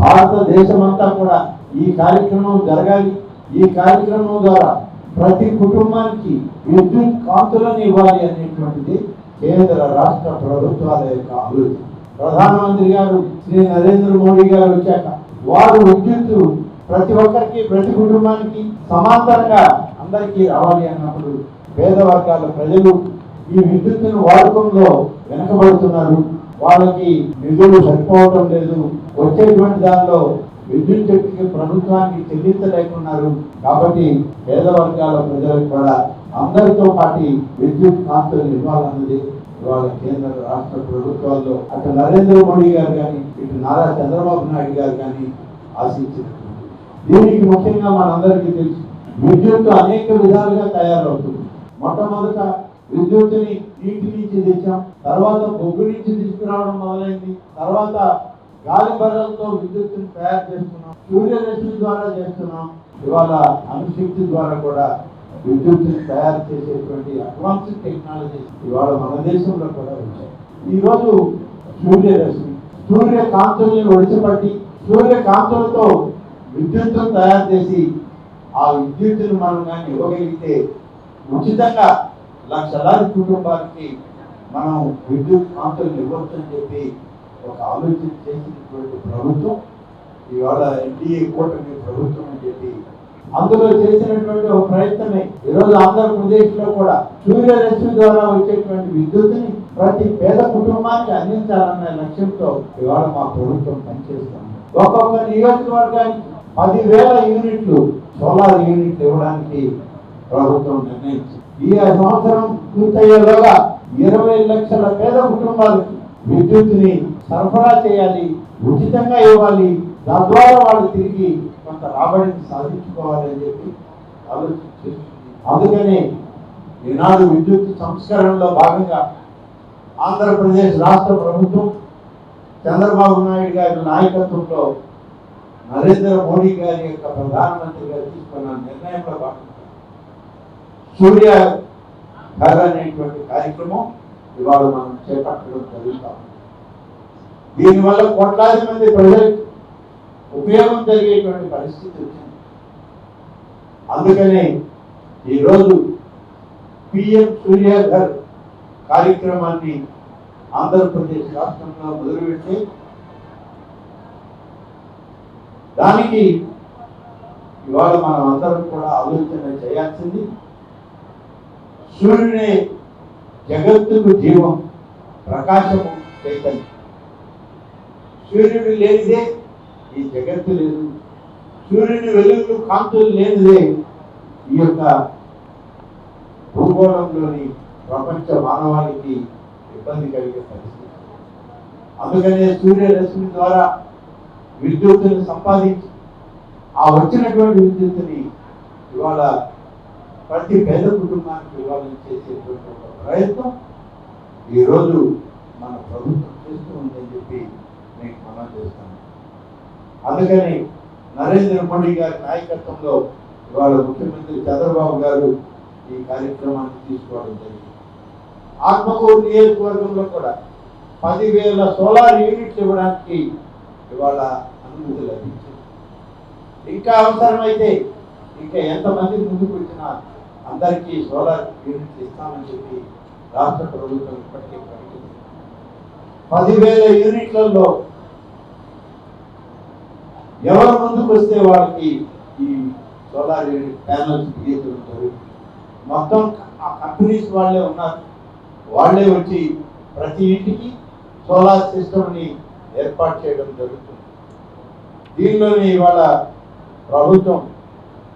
భారతదేశమంతా కూడా ఈ కార్యక్రమం జరగాలి. ఈ కార్యక్రమం ద్వారా ప్రతి కుటుంబానికి విద్యుత్ కాంతులను ఇవ్వాలి అనేటువంటిది కేంద్ర రాష్ట్ర ప్రభుత్వాల యొక్క ఆలోచన. ప్రధానమంత్రి గారు శ్రీ నరేంద్ర మోడీ గారు వచ్చాక వారు విద్యుత్ ప్రతి ఒక్కరికి ప్రతి కుటుంబానికి సమాంతరంగా అందరికీ రావాలి అన్నప్పుడు పేద వర్గాల ప్రజలు ఈ విద్యుత్తును వాడకంలో వెనకబడుతున్నారు. వాళ్ళకి నిధులు సరిపోవటం లేదు. వచ్చేటువంటి దానిలో విద్యుత్ శక్తికి ప్రభుత్వానికి చెల్లించలేకున్నారు. కాబట్టి పేద వర్గాల ప్రజలకు కూడా అందరితో పాటు విద్యుత్ కాంతులు ఇవ్వాలన్నది ఇవాళ కేంద్ర రాష్ట్ర ప్రభుత్వాల్లో అటు నరేంద్ర మోడీ గారు కానీ ఇటు నారా చంద్రబాబు నాయుడు గారు కానీ ఆశించినటువంటి. దీనికి ముఖ్యంగా మనందరికీ తెలుసు విద్యుత్ అనేక విధాలుగా తయారవుతుంది. మొట్టమొదట విద్యుత్తుని నీటి నుంచి తెచ్చాం. తర్వాత బొగ్గు నుంచి తీసుకురావడం మొదలైంది. తర్వాత గాలి బర్రలతో విద్యుత్తుని తయారు చేస్తున్నాం. సూర్యరశ్మి ద్వారా చేస్తున్నాం. ఇవాళ అణుశక్తి ద్వారా కూడా విద్యుత్తుని తయారు చేసేటువంటి అడ్వాన్స్డ్ టెక్నాలజీస్ ఇవాళ మన దేశంలో కూడా వచ్చాయి ఈ రోజు సూర్యరశ్మి సూర్య కాంతుల్ని ఒడిచిపట్టి సూర్య కాంతులతో విద్యుత్తును తయారు చేసి ఆ విద్యుత్తును మనం కానీ ఇవ్వగలిగితే ఉచితంగా లక్షలాది కుటుంబానికి మనం విద్యుత్ కాంతులు ఇవ్వచ్చు అని చెప్పి ఒక ఆలోచన చేసినటువంటి ప్రభుత్వం ఇవాళ ఎన్డీఏ కూటమి ప్రభుత్వం అని చెప్పి అందులో చేసినటువంటి ఒక ప్రయత్నమే. ఈరోజు ఆంధ్రప్రదేశ్లో కూడా సూర్యరశ్మి ద్వారా వచ్చేటువంటి విద్యుత్తుని ప్రతి పేద కుటుంబానికి అందించాలనే లక్ష్యంతో ఇవాళ మా ప్రభుత్వం పనిచేస్తుంది. ఒక్కొక్క నియోజకవర్గానికి పదివేల యూనిట్లు సోలార్ యూనిట్లు ఇవ్వడానికి ప్రభుత్వం నిర్ణయించింది. ఈ సంవత్సరం పూర్తయ్యేలోగా ఇరవై లక్షల పేద కుటుంబాలు విద్యుత్ని సరఫరా చేయాలి ఉచితంగా ఇవ్వాలి. తద్వారా వాళ్ళు తిరిగి కొంత రాబడిని సాధించుకోవాలని చెప్పి ఆలోచించింది అందుకనే ఈనాడు విద్యుత్ సంస్కరణలో భాగంగా ఆంధ్రప్రదేశ్ రాష్ట్ర ప్రభుత్వం చంద్రబాబు నాయుడు గారి నాయకత్వంలో నరేంద్ర మోడీ గారి యొక్క ప్రధానమంత్రిగా తీసుకున్న నిర్ణయంలో భాగంగా సూర్య అనేటువంటి కార్యక్రమం ఇవాళ మనం చేపట్టడం జరుగుతాం దీనివల్ల కోట్లాది మంది ప్రజలకు ఉపయోగం జరిగేటువంటి పరిస్థితి వచ్చింది. అందుకనే ఈరోజు పిఎం సూర్య ఘర్ కార్యక్రమాన్ని ఆంధ్రప్రదేశ్ రాష్ట్రంలో మొదలుపెట్టి దానికి ఇవాళ మనం అందరం కూడా ఆలోచన చేయాల్సింది సూర్యుడే జగత్తుకు జీవం ప్రకాశము చైతన్యం. సూర్యుడు లేనిదే ఈ జగత్తు లేదు. సూర్యుని వెలుగులు కాంతులు లేనిదే ఈ యొక్క భూగోళంలోని ప్రపంచ మానవాళికి ఇబ్బంది కలిగే పరిస్థితి. అందుకనే సూర్యరశ్మి ద్వారా విద్యుత్తుని సంపాదించి ఆ వచ్చినటువంటి విద్యుత్తుని ఇవాళ ప్రతి పేద కుటుంబానికి ఇవ్వాలని చేసేటువంటి ఒక ప్రయత్నం ఈరోజు మన ప్రభుత్వం చేస్తూ ఉందని చెప్పి నేను మనం చేస్తాను. అందుకని నరేంద్ర మోడీ గారి నాయకత్వంలో ఇవాళ ముఖ్యమంత్రి చంద్రబాబు గారు ఈ కార్యక్రమాన్ని తీసుకోవడం జరిగింది. ఆత్మకూరు నియోజకవర్గంలో కూడా పదివేల సోలార్ యూనిట్లు ఇవ్వడానికి ఇవాళ అనుమతి లభించింది. ఇంకా అవసరమైతే ఇంకా ఎంతమంది ముందుకు వచ్చినా అందరికీ సోలార్ యూనిట్ ఇస్తామని చెప్పి రాష్ట్ర ప్రభుత్వం ఇప్పటికే ప్రకటించింది. పదివేల యూనిట్లలో ఎవరు ముందుకు వస్తే వాళ్ళకి ఈ సోలార్ యూనిట్ ప్యానల్స్ బిగించడం మొత్తం ఆ కంపెనీస్ వాళ్ళే ఉన్నారు. వాళ్ళే వచ్చి ప్రతి ఇంటికి సోలార్ సిస్టమ్ని ఏర్పాటు చేయడం జరుగుతుంది. దీనిలోనే ఇవాళ ప్రభుత్వం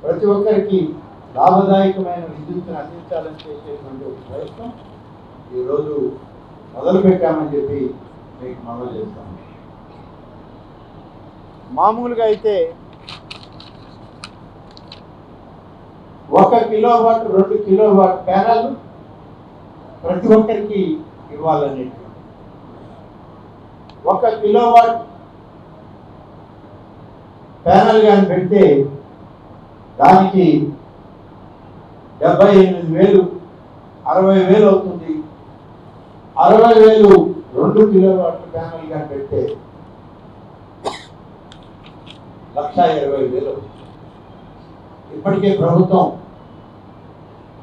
ప్రతి ఒక్కరికి లాభదాయకమైన విద్యుత్తును అందించాలని చేసేటువంటి ఒక ప్రయత్నం ఈరోజు మొదలు పెట్టామని చెప్పి మీకు మనం చేస్తాం. మామూలుగా అయితే ఒక కిలో వాట్ రెండు కిలో వాట్ ప్యానల్ ప్రతి ఒక్కరికి ఇవ్వాలనేటువంటి. ఒక కిలో వాట్ ప్యానల్ కానీ పెడితే దానికి డెబ్బై ఎనిమిది వేలు అరవై వేలు అవుతుంది. అరవై వేలు రెండు కిలో ప్యానల్గా పెట్టే పెడితే లక్ష ఇరవై వేలు ఇప్పటికే ప్రభుత్వం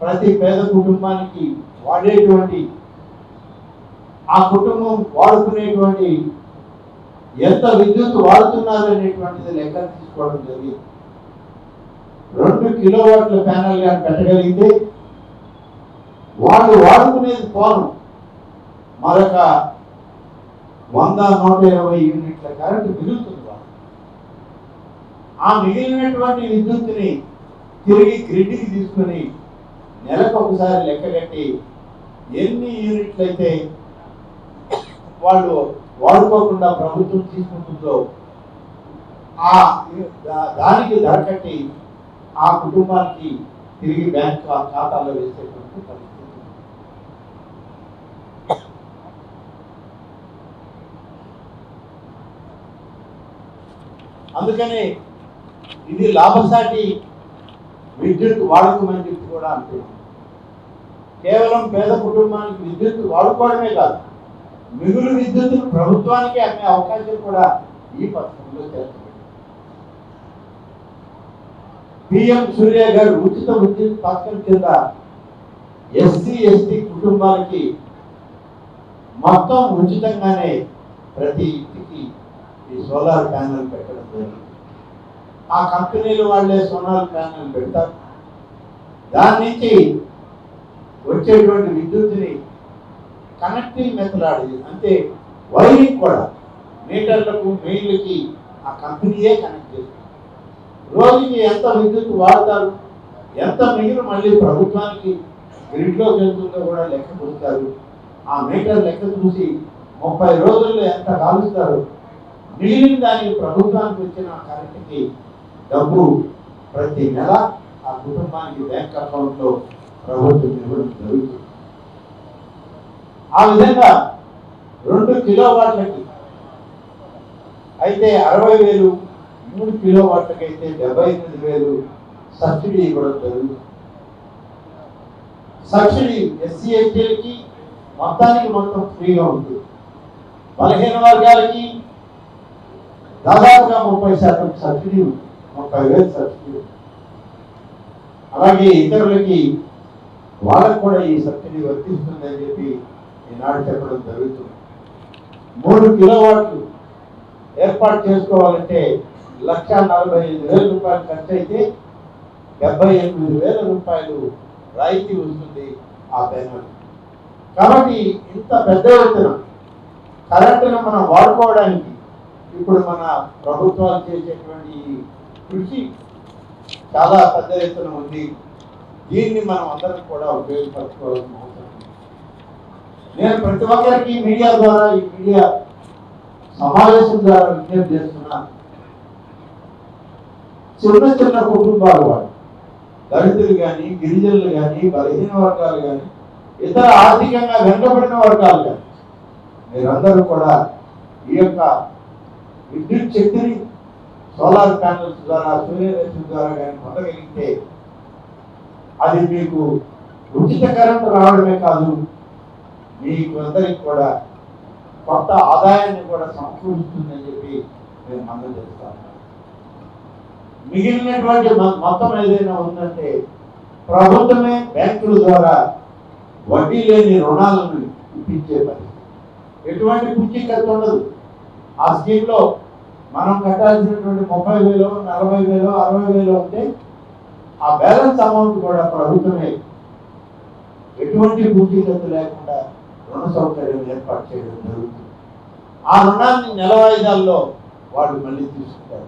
ప్రతి పేద కుటుంబానికి వాడేటువంటి ఆ కుటుంబం వాడుకునేటువంటి ఎంత విద్యుత్ వాడుతున్నారు అనేటువంటిది లెక్క తీసుకోవడం జరిగింది. రెండు కిలోవాట్ల ప్యానల్ కానీ పెట్టగలిగితే వాళ్ళు వాడుకునేది పోను మరొక వంద నూట ఇరవై యూనిట్ల కరెంటు మిగులుతుంది వాళ్ళు ఆ మిగిలినటువంటి విద్యుత్తుని తిరిగి గ్రిడ్కి తీసుకుని నెలకు ఒకసారి లెక్క కట్టి ఎన్ని యూనిట్లు అయితే వాళ్ళు వాడుకోకుండా ప్రభుత్వం తీసుకుంటుందో ఆ దానికి ధర కట్టి ఆ కుటుంబానికి తిరిగి బ్యాంక్ ఖాతాలో వేసేటువంటి పరిస్థితి. అందుకనే ఇది లాభసాటి విద్యుత్ వాడకమని చెప్పి కూడా అంటున్నాం కేవలం పేద కుటుంబానికి విద్యుత్ వాడుకోవడమే కాదు మిగులు విద్యుత్తును ప్రభుత్వానికి అమ్మే అవకాశం కూడా ఈ పథకంలో చేస్తుంది పిఎం సూర్య గారు ఉచిత విద్యుత్ పథకం కింద ఎస్సీ ఎస్టీ కుటుంబాలకి మొత్తం ఉచితంగానే ప్రతి ఇంటికి ఈ సోలార్ ప్యానెల్ పెట్టడం జరిగింది. ఆ కంపెనీలు వాళ్ళే సోలార్ ప్యానల్ పెడతారు. దాని నుంచి వచ్చేటువంటి విద్యుత్ని కనెక్టింగ్ మెథడ్ అంటే వైరింగ్ కూడా మీటర్లకు మెయిన్లకి ఆ కంపెనీయే కనెక్ట్ చేస్తుంది. రోజుకి ఎంత విద్యుత్ వాడతారు? ఎంత మిగిలిన మళ్ళీ ప్రభుత్వానికి గ్రిడ్లో వెళ్తుందో కూడా లెక్క చూస్తారు ఆ మీటర్ లెక్క చూసి ముప్పై రోజుల్లో ఎంత కాలుస్తారు? మిగిలిన దానికి ప్రభుత్వానికి వచ్చిన కరెంట్కి డబ్బు ప్రతి నెల ఆ కుటుంబానికి బ్యాంక్ అకౌంట్లో ప్రభుత్వం ఇవ్వడం జరుగుతుంది. ఆ విధంగా రెండు కిలోవాట్లకి అయితే అరవై వేలు మూడు కిలో వాట్లకి అయితే డెబ్బై ఎనిమిది వేలు సబ్సిడీ ఇవ్వడం జరుగుతుంది. సబ్సిడీ ఎస్సీ ఎస్టీలకి మొత్తానికి మొత్తం ఫ్రీగా ఉంది. బలహీన వర్గాలకి దాదాపుగా ముప్పై శాతం సబ్సిడీ ఉంది. ముప్పై వేలు సబ్సిడీ అలాగే ఇతరులకి వాళ్ళకు కూడా ఈ సబ్సిడీ వర్తిస్తుందని చెప్పి ఈనాడు చెప్పడం జరుగుతుంది. మూడు కిలోవాట్లు ఏర్పాటు చేసుకోవాలంటే లక్ష నలభై ఐదు వేల రూపాయలు ఖర్చు అయితే డెబ్బై ఎనిమిది వేల రూపాయలు రాయితీ వస్తుంది ఆ ప్యానల్ కాబట్టి ఇంత పెద్ద ఎత్తున కరెంటును మనం వాడుకోవడానికి ఇప్పుడు మన ప్రభుత్వాలు చేసేటువంటి కృషి చాలా పెద్ద ఎత్తున ఉంది. దీన్ని మనం అందరం కూడా ఉపయోగపరచుకోవాల్సిన అవసరం నేను ప్రతి ఒక్కరికి మీడియా ద్వారా ఈ మీడియా సమావేశం ద్వారా విజ్ఞప్తి చేస్తున్నాను చిన్న చిన్న కుటుంబాలు వాళ్ళు. దళితులు కానీ గిరిజనులు కానీ బలహీన వర్గాలు కానీ ఇతర ఆర్థికంగా వెనుకబడిన వర్గాలు కానీ మీరందరూ కూడా ఈ యొక్క విద్యుత్ శక్తిని సోలార్ ప్యానల్స్ ద్వారా సూర్యరశ్మి ద్వారా కానీ పొందగలిగితే అది మీకు ఉచిత కరెంటు రావడమే కాదు మీకు అందరికి కూడా కొత్త ఆదాయాన్ని కూడా సమకూరుస్తుందని చెప్పి నేను మనం చేస్తాను. మిగిలినటువంటి మొత్తం ఏదైనా ఉందంటే ప్రభుత్వమే బ్యాంకుల ద్వారా వడ్డీ లేని రుణాలను ఇప్పించే పని ఎటువంటి పుచ్చికత్తు ఉండదు. ఆ స్కీమ్లో మనం కట్టాల్సినటువంటి ముప్పై వేలు నలభై వేలు అరవై వేలు ఉంటే ఆ బ్యాలెన్స్ అమౌంట్ కూడా ప్రభుత్వమే ఎటువంటి పూచీకత్తు లేకుండా రుణ సౌకర్యం ఏర్పాటు చేయడం జరుగుతుంది. ఆ రుణాన్ని నెల వాయిదాల్లో వాళ్ళు మళ్ళీ తీసుకుంటారు.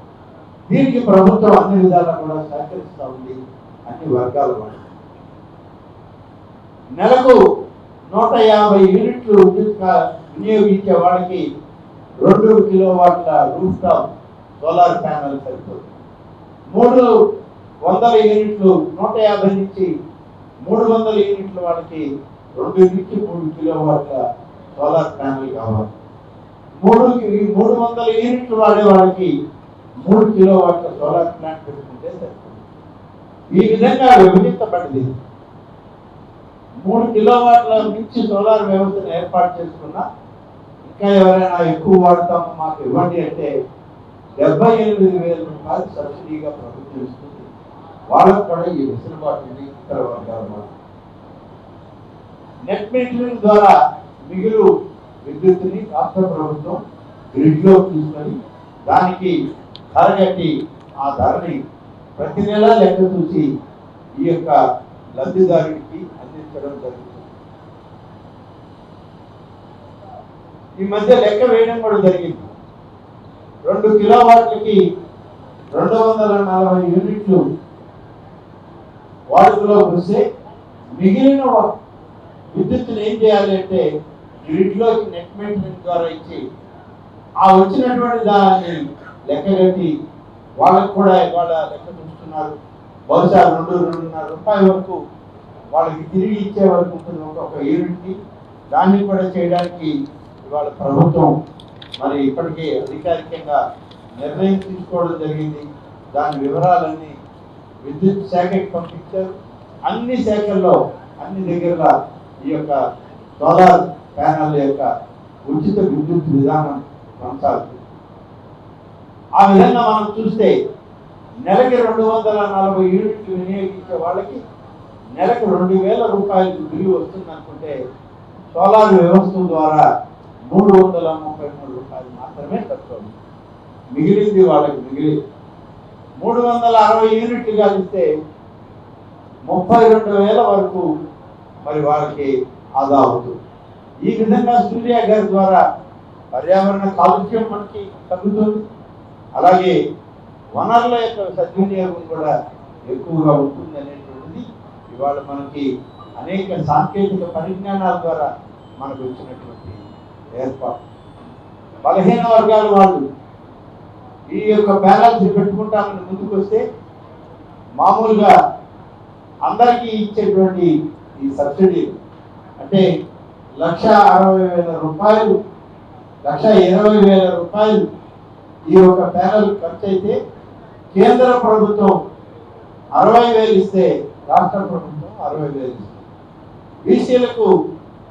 దీనికి ప్రభుత్వం అన్ని విధాలా కూడా సహకరిస్తూ ఉంది. అన్ని వర్గాల వాళ్ళు నెలకు నూట యాభై యూనిట్లు విద్యుత్ వినియోగించే వాళ్ళకి రెండు కిలో వాట్ల రూఫ్ టాప్ సోలార్ ప్యానల్ సరిపోతుంది మూడు వందల యూనిట్లు నూట యాభై నుంచి మూడు వందల యూనిట్ల వాళ్ళకి రెండు నుంచి మూడు కిలో వాట్ల సోలార్ ప్యానల్ కావాలి. మూడు ఈ మూడు వందల యూనిట్లు వాడే వాళ్ళకి మూడు కిలో వాట్ల సోలార్ ప్లాంట్ పెట్టుకుంటే సరిపోతుంది. ఈ విధంగా విభజించబడింది మూడు కిలో వాట్ల నుంచి సోలార్ వ్యవస్థను ఏర్పాటు చేసుకున్నా ఇంకా ఎవరైనా ఎక్కువ వాడతాము మాకు ఇవ్వండి అంటే డెబ్బై ఎనిమిది వేల రూపాయలు సబ్సిడీగా ప్రభుత్వం ఇస్తుంది వాళ్ళకు కూడా ఈ వెసులుబాటుని ఇతర వర్గాలు నెట్ మీటరింగ్ ద్వారా మిగులు విద్యుత్తుని రాష్ట్ర ప్రభుత్వం గ్రిడ్లో తీసుకొని దానికి ధర కట్టి ఆ ధరని ప్రతి నెల లెక్క చూసి ఈ యొక్క లబ్ధిదారుడికి అందించడం జరుగుతుంది. ఈ మధ్య లెక్క వేయడం కూడా జరిగింది. రెండు కిలోవాట్లకి రెండు వందల నలభై యూనిట్లు వాడుకలో వస్తే మిగిలిన విద్యుత్తుని ఏం చేయాలి అంటే గ్రిడ్లోకి నెట్ మెయింటెనెన్స్ ద్వారా ఇచ్చి ఆ వచ్చినటువంటి దాన్ని లెక్కగట్టి వాళ్ళకు కూడా ఇవాళ లెక్క చూస్తున్నారు. బహుశా రెండు రెండున్నర రూపాయల వరకు వాళ్ళకి తిరిగి ఇచ్చే వరకు ఉంటుంది ఒక్కొక్క యూనిట్కి. దాన్ని కూడా చేయడానికి ఇవాళ ప్రభుత్వం మరి ఇప్పటికే అధికారికంగా నిర్ణయం తీసుకోవడం జరిగింది. దాని వివరాలన్నీ విద్యుత్ శాఖకి పంపించారు. అన్ని శాఖల్లో అన్ని దగ్గర ఈ యొక్క సోలార్ ప్యానల్ యొక్క ఉచిత విద్యుత్ విధానం కొనసాగుతుంది. ఆ విధంగా మనం చూస్తే నెలకి రెండు వందల నలభై యూనిట్లు వినియోగించే వాళ్ళకి నెలకు రెండు వేల రూపాయలు బిల్లు వస్తుంది అనుకుంటే సోలార్ వ్యవస్థ ద్వారా మూడు వందల ముప్పై మూడు రూపాయలు మాత్రమే తక్కువ. మిగిలింది వాళ్ళకి మిగిలి. మూడు వందల అరవై యూనిట్లు కలిస్తే ముప్పై రెండు వేల వరకు మరి వాళ్ళకి ఆదా అవుతుంది. ఈ విధంగా సూర్య గారి ద్వారా పర్యావరణ కాలుష్యం మనకి తగ్గుతుంది. అలాగే వనరుల యొక్క సద్వినియోగం కూడా ఎక్కువగా ఉంటుంది అనేటువంటిది ఇవాళ మనకి అనేక సాంకేతిక పరిజ్ఞానాల ద్వారా మనకు వచ్చినటువంటి ఏర్పాటు. బలహీన వర్గాల వాళ్ళు ఈ యొక్క బ్యాలెన్స్ పెట్టుకుంటామని ముందుకు వస్తే మామూలుగా అందరికీ ఇచ్చేటువంటి ఈ సబ్సిడీ అంటే లక్ష అరవై వేల రూపాయలు లక్ష ఇరవై వేల రూపాయలు ఈ యొక్క ప్యానల్ ఖర్చు అయితే కేంద్ర ప్రభుత్వం అరవై వేలు ఇస్తే రాష్ట్ర ప్రభుత్వం అరవై వేలు ఇస్తుంది. బీసీలకు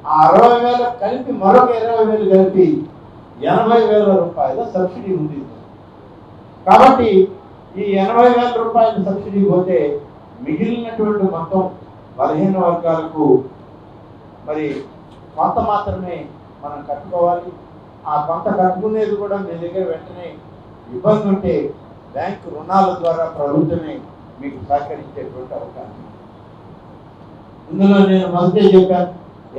ఆ అరవై వేల కలిపి మరొక ఇరవై వేలు కలిపి ఎనభై వేల రూపాయల సబ్సిడీ ఉంది కాబట్టి ఈ ఎనభై వేల రూపాయల సబ్సిడీ పోతే మిగిలినటువంటి మొత్తం బలహీన వర్గాలకు మరి కొంత మాత్రమే మనం కట్టుకోవాలి. ఆ కొంత కట్టుకునేది కూడా మీ దగ్గర వెంటనే ఇబ్బంది ఉంటే బ్యాంకు రుణాల ద్వారా ప్రభుత్వమే మీకు సహకరించేటువంటి అవకాశం ఇందులో నేను మొదటే చెప్పాను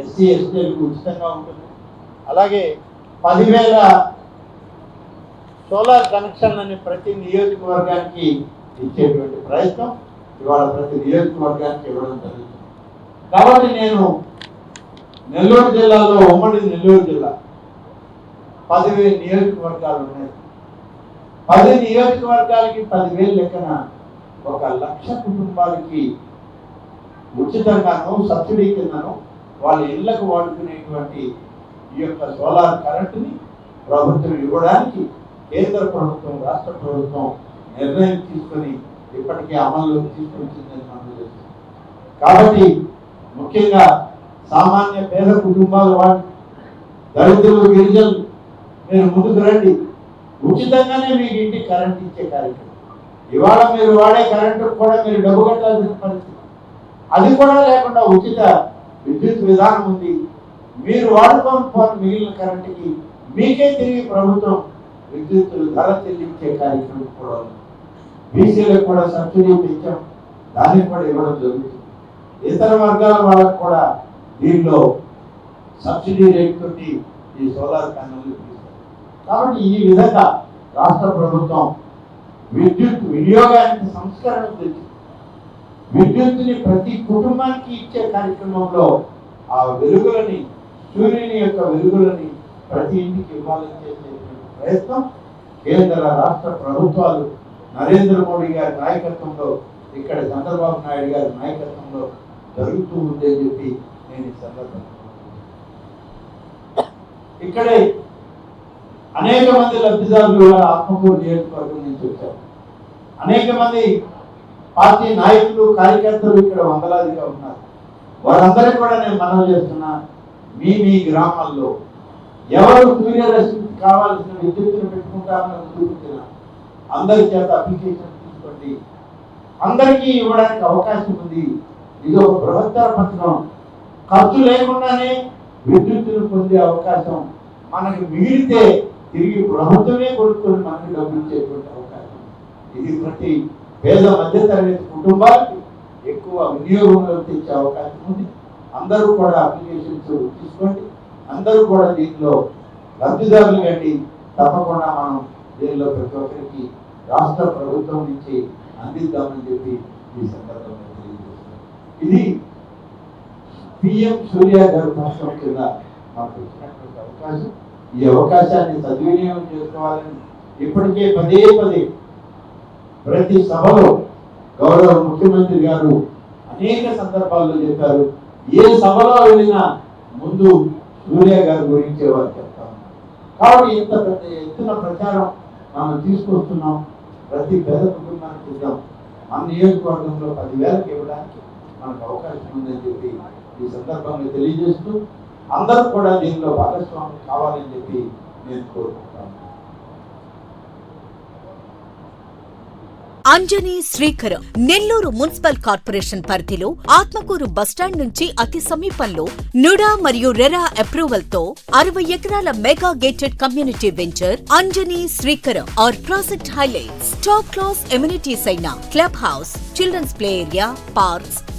ఎస్సీ ఎస్టీలకు ఉచితంగా ఉంటుంది. అలాగే పదివేల సోలార్ కనెక్షన్లని ప్రతి నియోజకవర్గానికి ఇచ్చేటువంటి ప్రయత్నం ఇవాళ ప్రతి నియోజకవర్గానికి ఇవ్వడం జరుగుతుంది. కాబట్టి నేను నెల్లూరు జిల్లాలో ఉమ్మడి నెల్లూరు జిల్లా పదివేలు నియోజకవర్గాలు ఉన్నాయి. పది నియోజకవర్గాలకి పదివేలు లెక్కన ఒక లక్ష కుటుంబాలకి ఉచితంగానో సబ్సిడీ కిందను వాళ్ళ ఇళ్ళకు వాడుకునేటువంటి ఈ యొక్క సోలార్ కరెంటుని ప్రభుత్వం ఇవ్వడానికి కేంద్ర ప్రభుత్వం రాష్ట్ర ప్రభుత్వం నిర్ణయం తీసుకొని ఇప్పటికే అమల్లోకి తీసుకొచ్చిందని మనం తెలుసు కాబట్టి ముఖ్యంగా సామాన్య పేద కుటుంబాలు వాళ్ళు దళితులు గిరిజనులు మీరు ముందుకు రండి. ఉచితంగానే మీకు ఇంటికి కరెంట్ ఇచ్చే కార్యక్రమం. ఇవాళ మీరు వాడే కరెంటు కూడా మీరు డబ్బు కట్టాల్సిన పరిస్థితి. అది కూడా లేకుండా ఉచిత విద్యుత్ విధానం ఉంది. మీరు వాడుకోని పోని మిగిలిన కరెంటుకి మీకే తిరిగి ప్రభుత్వం విద్యుత్ ధర చెల్లించే కార్యక్రమం కూడా ఉంది. బీసీలకు కూడా సబ్సిడీ పెంచాం. దానికి కూడా ఇవ్వడం జరుగుతుంది. ఇతర వర్గాల వాళ్ళకు కూడా దీనిలో సబ్సిడీ రేట్ తోటి ఈ సోలార్ ప్యానల్ కాబట్టి ఈ విధంగా రాష్ట్ర ప్రభుత్వం విద్యుత్ వినియోగానికి సంస్కరణ తెచ్చింది. విద్యుత్తుని ప్రతి కుటుంబానికి ఇచ్చే కార్యక్రమంలో ఆ వెలుగులని సూర్యుని యొక్క వెలుగులని ప్రతి ఇంటికి ఇవ్వాలని చేసేటువంటి ప్రయత్నం కేంద్ర రాష్ట్ర ప్రభుత్వాలు నరేంద్ర మోడీ గారి నాయకత్వంలో ఇక్కడ చంద్రబాబు నాయుడు గారి నాయకత్వంలో జరుగుతూ ఉందని చెప్పి నేను ఈ సందర్భంగా ఇక్కడే అనేక మంది లబ్ధిదారులు కూడా ఆత్మకూరు నియోజకవర్గం నుంచి వచ్చారు. అనేక మంది పార్టీ నాయకులు కార్యకర్తలు ఇక్కడ వందలాదిగా ఉన్నారు. వారందరికీ కూడా నేను మనవి చేస్తున్నా మీ మీ గ్రామాల్లో ఎవరు సూర్యరశ్మికి కావాల్సిన విద్యుత్తును పెట్టుకుంటారని చూపించిన అందరి చేత అప్లికేషన్ తీసుకోండి. అందరికీ ఇవ్వడానికి అవకాశం ఉంది. ఇది ఒక బృహత్తర పత్రం ఖర్చు లేకుండానే విద్యుత్తును పొందే అవకాశం మనకి మిగిలితే తిరిగి ప్రభుత్వమే కొనుక్కొని మనకి డబ్బులు అవకాశం ఇది ప్రతి పేద మధ్యతరగతి కుటుంబాలకి ఎక్కువ వినియోగంలో తెచ్చే అవకాశం ఉంది. అందరూ కూడా అప్లికేషన్స్ తీసుకోండి అందరూ కూడా దీనిలో లబ్ధిదారులు కండి తప్పకుండా మనం దీనిలో ప్రతి ఒక్కరికి రాష్ట్ర ప్రభుత్వం నుంచి అందిద్దామని చెప్పి ఈ సందర్భంగా తెలియజేస్తున్నాం ఇది పిఎం సూర్య గారు కింద మాకు ఇచ్చినటువంటి అవకాశం. ఈ అవకాశాన్ని సద్వినియోగం చేసుకోవాలని ఇప్పటికే పదే పదే ప్రతి సభలో గౌరవ ముఖ్యమంత్రి గారు అనేక సందర్భాల్లో చెప్పారు. ఏ సభలో వెళ్ళినా ముందు సూర్య గారి గురించి వారు చెప్తా కాబట్టి ఇంత పెద్ద ఎత్తున ప్రచారం మనం తీసుకొస్తున్నాం ప్రతి పేద కుటుంబానికి ఇద్దాం మన నియోజకవర్గంలో పదివేలకు ఇవ్వడానికి మనకు అవకాశం ఉందని చెప్పి ఈ సందర్భంగా తెలియజేస్తూ అందరూ కూడా దీనిలో భాగస్వామి కావాలని చెప్పి నేను కోరుకుంటాను. అంజనీ శ్రీకరం నెల్లూరు మున్సిపల్ కార్పొరేషన్ పరిధిలో ఆత్మకూరు బస్టాండ్ నుంచి అతి సమీపంలో నుడా మరియు రెరా అప్రూవల్తో అరవై ఎకరాల mega gated community venture Anjani Srikaram R project highlights top class amenities అయిన club house children's play area parks